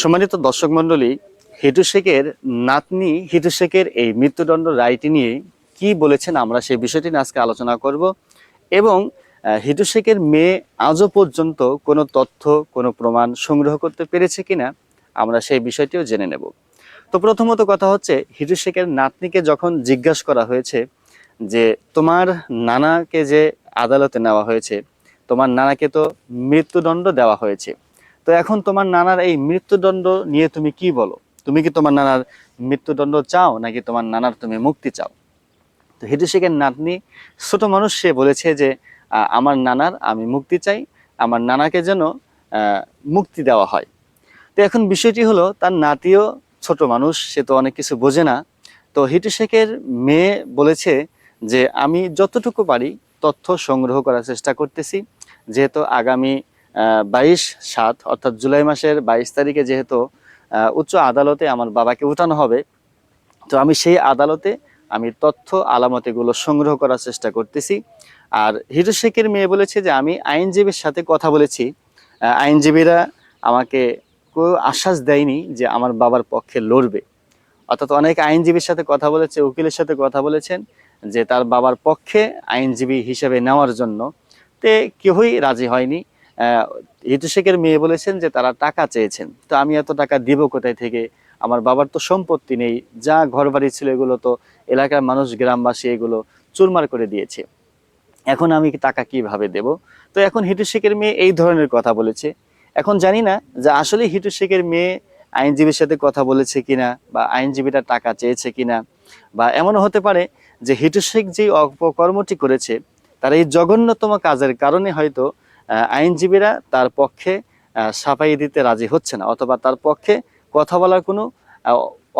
সম্মানিত দর্শক মণ্ডলী, হিটু শেখের নাতনি, হিটু শেখের এই মৃত্যুদণ্ড রায়টি নিয়ে কি বলেছেন আমরা সেই বিষয়টি নিয়ে আজকে আলোচনা করব এবং হিটু শেখের মেয়ে আজও পর্যন্ত কোনো তথ্য, কোনো প্রমাণ সংগ্রহ করতে পেরেছে কিনা আমরা সেই বিষয়টিও জেনে নেব। তো প্রথমত কথা হচ্ছে, হিটু শেখের নাতনিকে যখন জিজ্ঞাসা করা হয়েছে যে, তোমার নানাকে যে আদালতে নেওয়া হয়েছে, তোমার নানাকে তো মৃত্যুদণ্ড দেওয়া হয়েছে। তো এখন তোমার নানার এই মৃত্যুদণ্ড নিয়ে তুমি কি বলো? তুমি কি তোমার নানার মৃত্যুদণ্ড চাও, নাকি তোমার নানার তুমি মুক্তি চাও? তো হিটু শেখের নাতনি, ছোট মানুষ, সে বলেছে যে আমার নানার আমি মুক্তি চাই, আমার নানাকে যেন মুক্তি দেওয়া হয়। তো এখন বিষয়টি হলো, তার নাতিও ছোট মানুষ, সে তো অনেক কিছু বোঝে না। তো হিটু শেখের মেয়ে বলেছে যে, আমি যতটুকু পারি তথ্য সংগ্রহ করার চেষ্টা করতেছি। যেহেতু আগামী বাইশ সাত, অর্থাৎ জুলাই মাসের বাইশ তারিখে যেহেতু উচ্চ আদালতে আমার বাবাকে উঠানো হবে, তো আমি সেই আদালতে আমি তথ্য আলামত এগুলো সংগ্রহ করার চেষ্টা করতেছি। আর হিরো শেখের মেয়ে বলেছে যে, আমি আইনজীবীর সাথে কথা বলেছি। আইনজীবীরা আমাকে কেউ আশ্বাস দেয়নি যে আমার বাবার পক্ষে লড়বে। অর্থাৎ অনেক আইনজীবীর সাথে কথা বলেছে, উকিলের সাথে কথা বলেছেন যে, তার বাবার পক্ষে আইনজীবী হিসেবে নেওয়ার জন্য। তে কেউই রাজি হয়নি। আহ, হিটু শেখের মেয়ে বলেছেন যে তারা টাকা চেয়েছেন। তো আমি এত টাকা দিব কোথায় থেকে? আমার বাবার তো সম্পত্তি নেই। যা ঘর বাড়ি ছিল এগুলো তো এলাকার মানুষ গ্রামবাসী এগুলো চুরমার করে দিয়েছে। এখন আমি টাকা কীভাবে দেব? তো এখন হিটু শেখের মেয়ে এই ধরনের কথা বলেছে। এখন জানি না যে আসলে হিটু শেখের মেয়ে আইনজীবীর সাথে কথা বলেছে কিনা বা আইনজীবীরা টাকা চেয়েছে কিনা বা এমনও হতে পারে যে হিটু শেখ যে অপকর্মটি করেছে তার এই জঘন্যতম কাজের কারণে হয়তো আইনজীবীরা তার পক্ষে সাফাই দিতে রাজি হচ্ছে না অথবা তার পক্ষে কথা বলার কোনো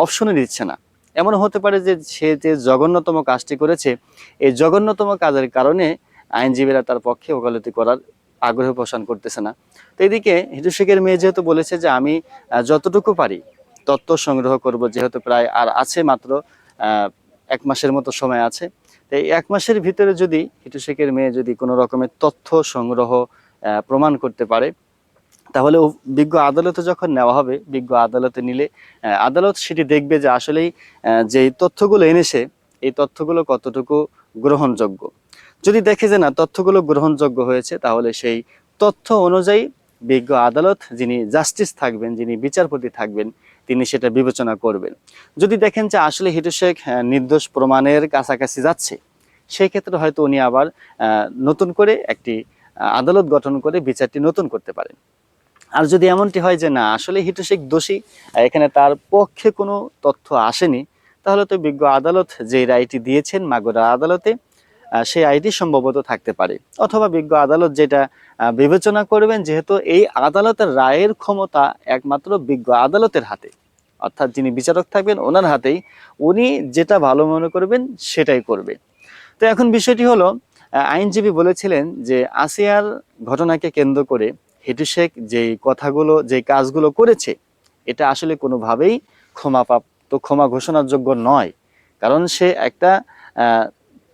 অপশনই দিচ্ছে না। এমন হতে পারে যে সে যে জঘন্যতম কাজটি করেছে, এই জঘন্যতম কাজের কারণে আইনজীবীরা তার পক্ষে ওকালতি করার আগ্রহ পোষণ করতেছে না। তো এদিকে হিটু শেখের মেয়ে যেহেতু বলেছে যে আমি যতটুকু পারি তথ্য সংগ্রহ করব, যেহেতু প্রায় আর আছে মাত্র এক মাসের মতো সময় আছে। তো এই এক মাসের ভিতরে যদি হিটু শেখের মেয়ে যদি কোনো রকমের তথ্য সংগ্রহ প্রমাণ করতে পারে, তাহলে বিজ্ঞ আদালতে যখন নেওয়া হবে, বিজ্ঞ আদালতে নিলে আদালত সেটি দেখবে যে আসলেই যে তথ্যগুলো এনেছে, এই তথ্যগুলো কতটুকু গ্রহণযোগ্য। যদি দেখে যে না, তথ্যগুলো গ্রহণযোগ্য হয়েছে, তাহলে সেই তথ্য অনুযায়ী বিজ্ঞ আদালত যিনি জাস্টিস থাকবেন, যিনি বিচারপতি থাকবেন তিনি সেটা বিবেচনা করবেন। যদি দেখেন যে আসলে হিটু শেখ নির্দোষ প্রমাণের কাছাকাছি যাচ্ছে, সেই ক্ষেত্রে হয়তো উনি আবার নতুন করে একটি আদালত গঠন করে বিচারটি নতুন করতে পারেন। আর যদি এমনটি হয় যে না, আসলে হিটু শেখ দোষী এখানে তার পক্ষে কোনো তথ্য আসেনি, তাহলে তো বিজ্ঞ আদালত যে রায়টি দিয়েছেন মাগুরা আদালতে সেই আইটি সম্ভবত থাকতে পারে। অথবা বিজ্ঞ আদালত যেটা বিবেচনা করবেন যেহেতু এই আদালতের রায়ের ক্ষমতা একমাত্র বিজ্ঞ আদালতের হাতে। অর্থাৎ যিনি বিচারক থাকবেন, ওনার হাতেই উনি যেটা ভালো মনে করবেন সেটাই করবে। তো এখন বিষয়টি হলো আইনজীবী বলেছিলেন যে আসিয়ার ঘটনাকে কেন্দ্র করে হিটু শেখ যেই কথাগুলো যে কাজগুলো করেছে, এটা আসলে কোনোভাবেই ক্ষমা ক্ষমাপ্রাপ্ত, ক্ষমা ঘোষণার যোগ্য নয়। কারণ সে একটা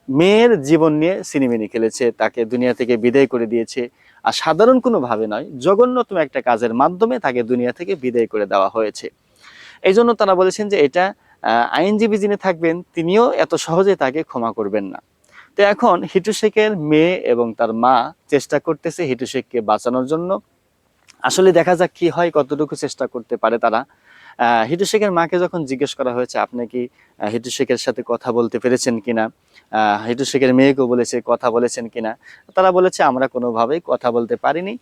মেয়ের জীবন নিয়ে সিনেমিনি খেলেছে, তাকে দুনিয়া থেকে বিদায় করে দিয়েছে। আর সাধারণ কোনোভাবে নয়, জঘন্যতম একটা কাজের মাধ্যমে তাকে দুনিয়া থেকে বিদায় করে দেওয়া হয়েছে। এই জন্য তারা বলেছেন যে এটা আইনজীবী যিনি থাকবেন, তিনিও এত সহজে তাকে ক্ষমা করবেন না। তো এখন হিটু শেখের মেয়ে এবং তার মা চেষ্টা করতেছে হিটু শেখকে বাঁচানোর জন্য। আসলে দেখা যাক কি হয়, কতটুকু চেষ্টা করতে পারে তারা। হিটু শেখের মাকে যখন জিজ্ঞেস করা হয়েছে, আপনি কি হিটু শেখের সাথে কথা বলতে পেরেছেন কিনা? হিটু শেখের মেয়েকেও বলেছে, কথা বলেছেন কিনা? তারা বলেছে, আমরা কোনোভাবেই কথা বলতে পারিনি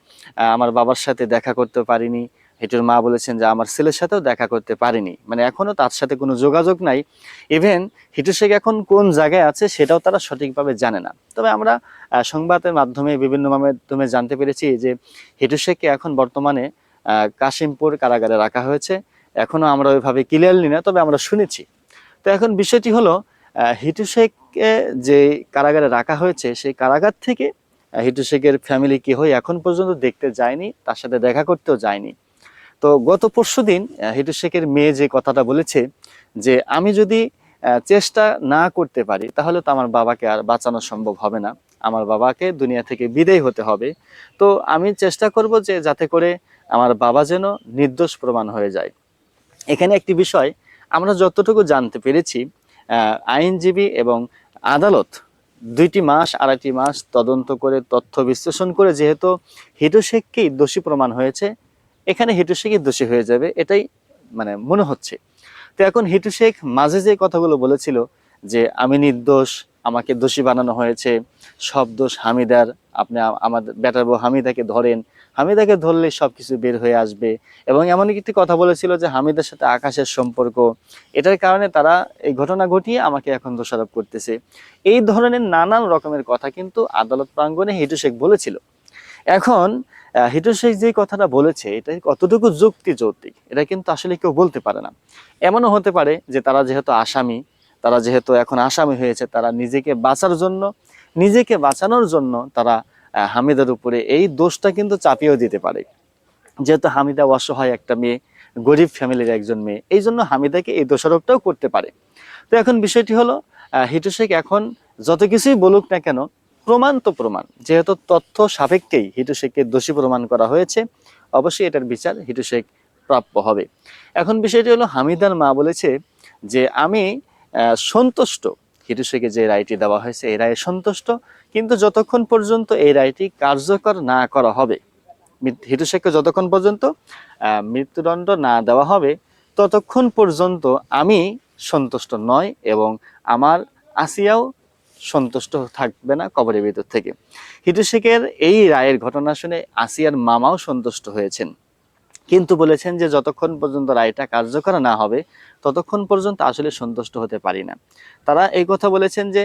আমার বাবার সাথে দেখা করতে পারিনি। হিটুর মা বলেছেন যে, আমার ছেলের সাথেও দেখা করতে পারিনি। মানে এখনও তার সাথে কোনো যোগাযোগ নাই। ইভেন হিটু শেখ এখন কোন জায়গায় আছে সেটাও তারা সঠিকভাবে জানে না। তবে আমরা সংবাদের মাধ্যমে, বিভিন্ন মাধ্যমে জানতে পেরেছি যে, হিটু শেখকে এখন বর্তমানে কাশিমপুর কারাগারে রাখা হয়েছে। এখনও আমরা ওইভাবে ক্লিয়ারলি না, তবে আমরা শুনেছি। তো এখন বিষয়টি হলো হিটু শেখকে যে কারাগারে রাখা হয়েছে, সেই কারাগার থেকে হিটু শেখের ফ্যামিলি কি হয় এখন পর্যন্ত দেখতে যায়নি, তার সাথে দেখা করতেও যায়নি। তো গত পরশু দিন হিটু শেখের মেয়ে যে কথাটা বলেছে, যে আমি যদি চেষ্টা না করতে পারি, তাহলে তো আমার বাবাকে আর বাঁচানো সম্ভব হবে না। আমার বাবাকে দুনিয়া থেকে বিদায় হতে হবে। তো আমি চেষ্টা করব যে যাতে করে আমার বাবা যেন নির্দোষ প্রমাণ হয়ে যায়। এখানে একটি বিষয়, আমরা যতটুকু জানতে পেরেছি আইনজীবী এবং আদালত দুইটি মাস আড়াইটি মাস তদন্ত করে, তথ্য বিশ্লেষণ করে যেহেতু হিটু শেখকেই দোষী প্রমাণ হয়েছে, এখানে হিটু শেখই দোষী হয়ে যাবে, এটাই মানে মনে হচ্ছে। তো এখন হিটু শেখ মাঝে যে কথাগুলো বলেছিল যে, আমি নির্দোষ, আমাকে দোষী বানানো হয়েছে, সব দোষ হামিদার, আপনি আমাদের বেটার বউ হামিদাকে ধরেন হামিদাকে ধরলে সব কিছু বের হয়ে আসবে। এবং এমন একটি কথা বলেছিল যে হামিদের সাথে আকাশের সম্পর্ক। এটার কারণে তারা এই ঘটনা ঘটিয়ে আমাকে এখন দোষারোপ করতেছে। এই ধরনের নানান রকমের কথা কিন্তু আদালত প্রাঙ্গণে হিটু শেখ বলেছিল। এখন হিটু শেখ যে কথাটা বলেছে, এটা কতটুকু যুক্তি যৌক্তিক এটা কিন্তু আসলে কেউ বলতে পারে না। এমনও হতে পারে যে তারা যেহেতু আসামি, তারা যেহেতু এখন আসামি হয়েছে, তারা নিজেকে বাঁচার জন্য, নিজেকে বাঁচানোর জন্য তারা হামিদার উপরে এই দোষটা কিন্তু চাপিয়েও দিতে পারে। যেহেতু হামিদা অসহায় একটা মেয়ে, গরিব ফ্যামিলির একজন মেয়ে এই জন্য হামিদাকে এই দোষারোপটাও করতে পারে। তো এখন বিষয়টি হলো হিটু শেখ এখন যত কিছুই বলুক না কেন, প্রমাণ তো প্রমাণ। যেহেতু তথ্য সাপেক্ষেই হিটু শেখকে দোষী প্রমাণ করা হয়েছে, অবশ্যই এটার বিচার হিটু শেখ প্রাপ্য হবে। এখন বিষয়টি হলো, হামিদার মা বলেছে যে, আমি সন্তুষ্ট। হিটু শেখে যে রায়টি দেওয়া হয়েছে, এই রায়ে সন্তুষ্ট। কিন্তু যতক্ষণ পর্যন্ত এই রায়টি কার্যকর না করা হবে, মৃত- হিটু শেখকে যতক্ষণ পর্যন্ত মৃত্যুদণ্ড না দেওয়া হবে, ততক্ষণ পর্যন্ত আমি সন্তুষ্ট নয় এবং আমার আসিয়াও সন্তুষ্ট থাকবে না কবরের ভিতর থেকে। হিটু শেখের এই রায়ের ঘটনা শুনে আসিয়ার মামাও সন্তুষ্ট হয়েছেন। কিন্তু বলেছেন যে যতক্ষণ পর্যন্ত রায়টা কার্যকর না হবে, ততক্ষণ পর্যন্ত আসলে সন্তুষ্ট হতে পারি না। তারা এই কথা বলেছেন যে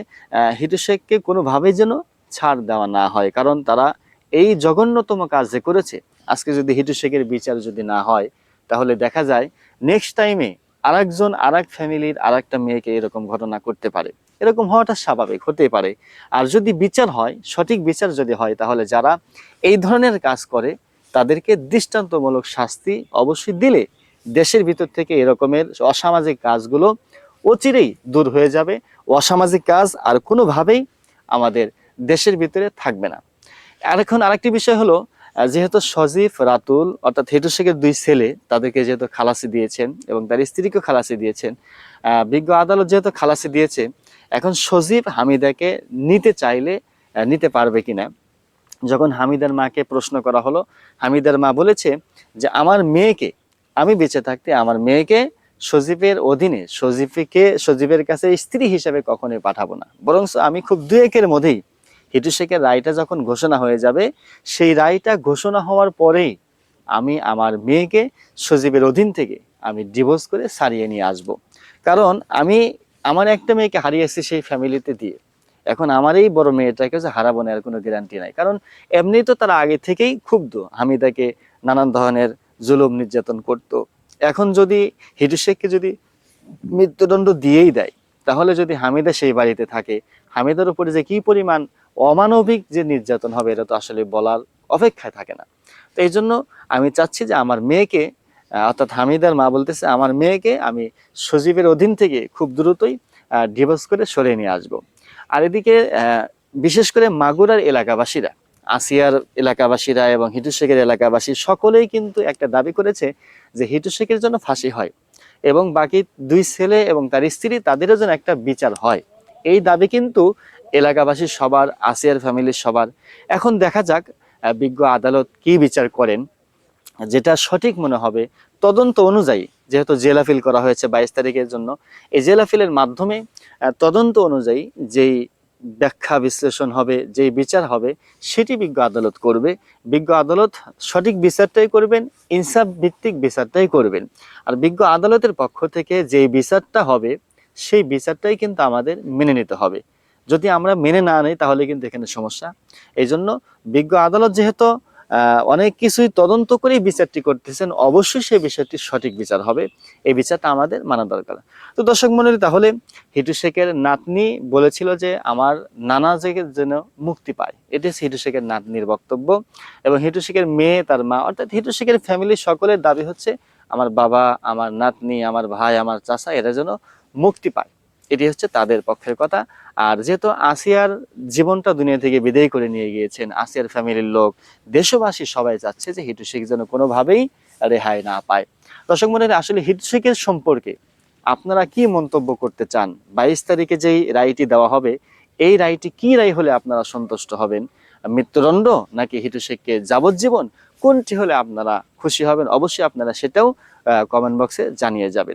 হিটু শেখকে কোনোভাবেই যেন ছাড় দেওয়া না হয়, কারণ তারা এই জঘন্যতম কাজ যে করেছে, আজকে যদি হিটু শেখের বিচার যদি না হয়, তাহলে দেখা যায় নেক্সট টাইমে আরেকজন, আরেক ফ্যামিলির আরেকটা মেয়েকে এরকম ঘটনা করতে পারে। এরকম হওয়াটা স্বাভাবিক, হতেই পারে। আর যদি বিচার হয়, সঠিক বিচার যদি হয়, তাহলে যারা এই ধরনের কাজ করে তাদেরকে দৃষ্টান্তমূলক শাস্তি অবশ্যই দিলে দেশের ভিতর থেকে এরকমের অসামাজিক কাজগুলো অচিরেই দূর হয়ে যাবে। অসামাজিক কাজ আর কোনোভাবেই আমাদের দেশের ভিতরে থাকবে না। আর এখন আরেকটি বিষয় হলো যেহেতু সজীব রাতুল, অর্থাৎ হেটু শেখের দুই ছেলে, তাদেরকে যেহেতু খালাসি দিয়েছেন এবং তার স্ত্রীকেও খালাসি দিয়েছেন বিজ্ঞ আদালত যেহেতু খালাসি দিয়েছে, এখন সজীব হামিদাকে নিতে চাইলে নিতে পারবে কিনা? যখন হামিদার মাকে প্রশ্ন করা হলো, হামিদার মা বলেছে যে, আমার মেয়েকে আমি বেঁচে থাকতে, আমার মেয়েকে সজীবের অধীনে, সজীবকে, সজীবের কাছে স্ত্রী হিসেবে কখনোই পাঠাবো না। বরং আমি খুব দু একের মধ্যেই হিটু শেখের রায়টা যখন ঘোষণা হয়ে যাবে, সেই রায়টা ঘোষণা হওয়ার পরেই আমি আমার মেয়েকে সজীবের অধীন থেকে আমি ডিভোর্স করে সারিয়ে নিয়ে আসব। কারণ আমি, আমার একটা মেয়েকে হারিয়েছি সেই ফ্যামিলিতে দিয়ে। এখন আমার এই বড় মেয়েটাকে যে হারাবো না, এর কোনো গ্যারান্টি নাই। কারণ এমনি তো তারা আগে থেকেই ক্ষুব্ধ। হামিদাকে নানান ধরনের জুলুম নির্যাতন করত। এখন যদি হিটু শেখকে যদি মৃত্যুদণ্ড দিয়েই দেয়, তাহলে যদি হামিদা সেই বাড়িতে থাকে, হামিদার উপরে যে কি পরিমাণ অমানবিক যে নির্যাতন হবে, এটা তো আসলে বলার অপেক্ষায় থাকে না। তো এই জন্য আমি চাচ্ছি যে আমার মেয়েকে অর্থাৎ হামিদার মা বলতেছে, আমার মেয়েকে আমি সজীবের অধীন থেকে খুব দ্রুতই ডিভোর্স করে সরিয়ে নিয়ে আসব। আর এদিকে বিশেষ করে মাগুরার এলাকাবাসীরা, আসিয়ার এলাকাবাসীরা এবং হিটু শেখের এলাকাবাসী সকলেই কিন্তু একটা দাবি করেছে যে হিটু শেখের জন্য ফাঁসি হয় এবং বাকি দুই ছেলে এবং তার স্ত্রী তাদেরও যেন একটা বিচার হয়। এই দাবি কিন্তু এলাকাবাসীর সবার, আসিয়ার ফ্যামিলির সবার। এখন দেখা যাক বিজ্ঞ আদালত কি বিচার করেন, যেটা সঠিক মনে হবে, তদন্ত অনুযায়ী যেহেতু জেলাফিল করা হয়েছে বাইশ তারিখের জন্য, এই জেলাফিলের মাধ্যমে তদন্ত অনুযায়ী যেই ব্যাখ্যা বিশ্লেষণ হবে, যেই বিচার হবে, সেটি বিজ্ঞ আদালত করবে। বিজ্ঞ আদালত সঠিক বিচারটাই করবেন, ইনসাফ ভিত্তিক বিচারটাই করবেন। আর বিজ্ঞ আদালতের পক্ষ থেকে যেই বিচারটা হবে, সেই বিচারটাই কিন্তু আমাদের মেনে নিতে হবে। যদি আমরা মেনে না নিই, তাহলে কিন্তু এখানে সমস্যা। এই জন্য বিজ্ঞ আদালত যেহেতু অনেক কিছুই তদন্ত করেই বিচারটি করতেছেন। অবশ্যই সেই বিষয়টি সঠিক বিচার হবে। এই বিচারটা আমাদের মানা দরকার। তো দর্শক মন্ডলী, তাহলে হিটু শেখের নাতনি বলেছিল যে, আমার নানা থেকে যেন মুক্তি পায়। এটি হচ্ছে হিটু শেখের নাতনির বক্তব্য। এবং হিটু শেখের মেয়ে, তার মা, অর্থাৎ হিটু শেখের ফ্যামিলির সকলের দাবি হচ্ছে, আমার বাবা, আমার নাতনি, আমার ভাই, আমার চাচা, এরা যেন মুক্তি পায়। এটি হচ্ছে তাদের পক্ষের কথা। আর যেহেতু আসিয়ার জীবনটা দুনিয়া থেকে বিদায় করে নিয়ে গিয়েছেন, আসিয়ার ফ্যামিলির লোক, দেশবাসী সবাই চাচ্ছে যে হিটু শেখ যেন কোনোভাবেই রেহাই না পায়। দর্শক মনে আসলে হিটু শেখের সম্পর্কে আপনারা কি মন্তব্য করতে চান? বাইশ তারিখে যেই রায়টি দেওয়া হবে, এই রায়টি কি রায় হলে আপনারা সন্তুষ্ট হবেন? মৃত্যুদণ্ড নাকি হিটু শেখকে যাবজ্জীবন? কোনটি হলে আপনারা খুশি হবেন? অবশ্যই আপনারা সেটাও কমেন্ট বক্সে জানিয়ে যাবেন।